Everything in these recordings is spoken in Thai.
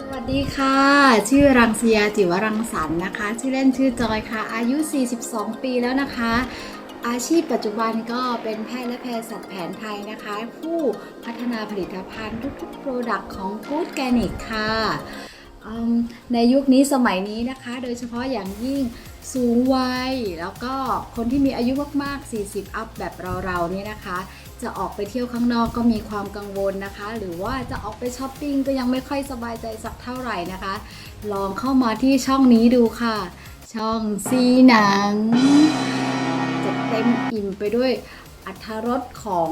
สวัสดีค่ะ ชื่อรังสยาจิวรังสรรค์นะคะ ชื่อเล่นชื่อจอยค่ะ อายุ 42 ปีแล้วนะคะ อาชีพปัจจุบันก็เป็นแพทย์และแพทย์สัตว์แผนไทยนะคะ ผู้พัฒนาผลิตภัณฑ์ทุกๆโปรดักต์ของ Good g a n i c ค่ะในยุคนี้สมัยนี้นะคะ โดยเฉพาะอย่างยิ่งสูงวัย แล้วก็คนที่มีอายุมากๆ 40 อัพแบบเราๆนี่นะคะ จะออกไปเที่ยวข้างนอกก็มีความกังวลนะคะ หรือว่าจะออกไปช้อปปิ้งก็ยังไม่ค่อยสบายใจสักเท่าไหร่นะคะ ลองเข้ามาที่ช่องนี้ดูค่ะ ช่องซีหนัง จะเต็มอิ่มไปด้วยอัธรสของ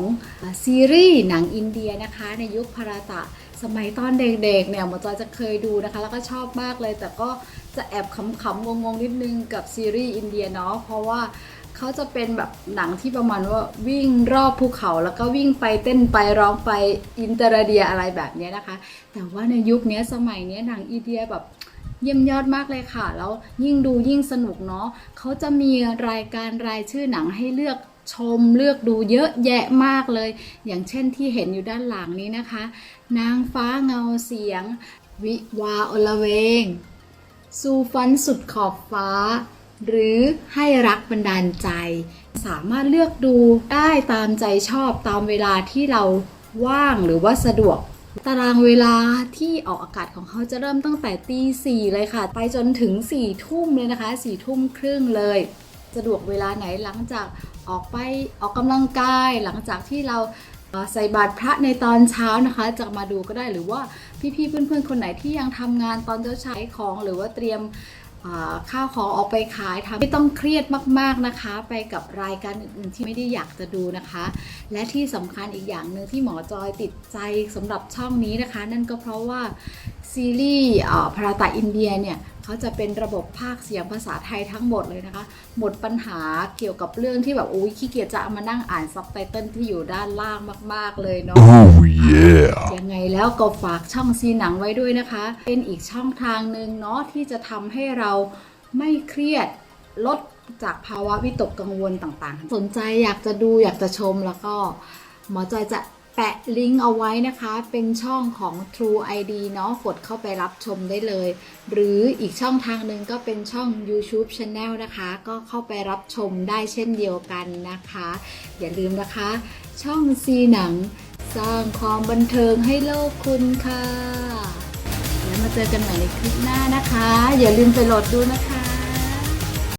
ซีรีส์หนังอินเดียนะคะ ในยุคพราตะสมัยตอนเด็กๆเนี่ยหมอจอยจะเคยดูนะคะ แล้วก็ชอบมากเลย แต่ก็จะแอบขำๆงงๆนิดนึงกับซีรีส์อินเดียเนาะเพราะว่า เขาจะเป็นแบบหนังที่ประมาณว่าวิ่งรอบภูเขาแล้วก็วิ่งไปเต้นไปร้องไปอินเตอร์เดียอะไรแบบนี้นะคะ แต่ว่าในยุคนี้สมัยนี้หนังอินเดียแบบเยี่ยมยอดมากเลยค่ะ แล้วยิ่งดูยิ่งสนุกเนาะเขาจะมีรายการรายชื่อหนังให้เลือกชมเลือกดูเยอะแยะมากเลย อย่างเช่นที่เห็นอยู่ด้านหลังนี้นะคะ นางฟ้าเงาเสียง วิวาอลเวง สู่ฝันสุดขอบฟ้า หรือให้รักบันดาลใจ สามารถเลือกดูได้ตามใจชอบตามเวลาที่เราว่างหรือว่าสะดวก ตารางเวลาที่ออกอากาศของเขาจะเริ่มตั้งแต่ตีสี่เลยค่ะ ไปจนถึงสี่ทุ่มเลยนะคะสี่ทุ่มครึ่งเลย สะดวกเวลาไหนหลังจากออกไปออกกำลังกาย หลังจากที่เราใส่บาตรพระในตอนเช้านะคะจะมาดูก็ได้หรือว่าพี่ๆเพื่อนๆคนไหนที่ยังทำงานตอนเช้าใช้ของหรือว่าเตรียม ข้าวของออกไปขายทำไม่ต้องเครียดมากๆนะคะ ไปกับรายการอื่นๆที่ไม่ได้อยากจะดูนะคะ และที่สำคัญอีกอย่างหนึ่งที่หมอจอยติดใจสำหรับช่องนี้นะคะ นั่นก็เพราะว่าซีรีส์พราตาอินเดียเนี่ยเขาจะเป็นระบบภาคเสียงภาษาไทยทั้งหมดเลยนะคะ หมดปัญหาเกี่ยวกับเรื่องที่แบบโอ้ยขี้เกียจจะเอามานั่งอ่านซับไตเติลที่อยู่ด้านล่างมาก ๆ เลยเนาะ Oh yeah. ยังไงแล้วก็ฝากช่องซีหนังไว้ด้วยนะคะ เป็นอีกช่องทางหนึ่งเนาะที่จะทำให้เราไม่เครียดลดจากภาวะวิตกกังวลต่างๆ สนใจอยากจะดูอยากจะชมแล้วก็หมอจอยจะ แปะลิงก์เอาไว้นะคะ เป็นช่องของ True ID เนาะกดเข้าไปรับชมได้เลย หรืออีกช่องทางหนึ่งก็เป็นช่อง YouTube Channel นะคะ ก็เข้าไปรับชมได้เช่นเดียวกันนะคะ อย่าลืมนะคะ ช่องซีหนัง สร้างความบันเทิงให้โลกคุณค่ะ แล้วมาเจอกันใหม่ในคลิปหน้านะคะ อย่าลืมไปโหลดดูนะคะ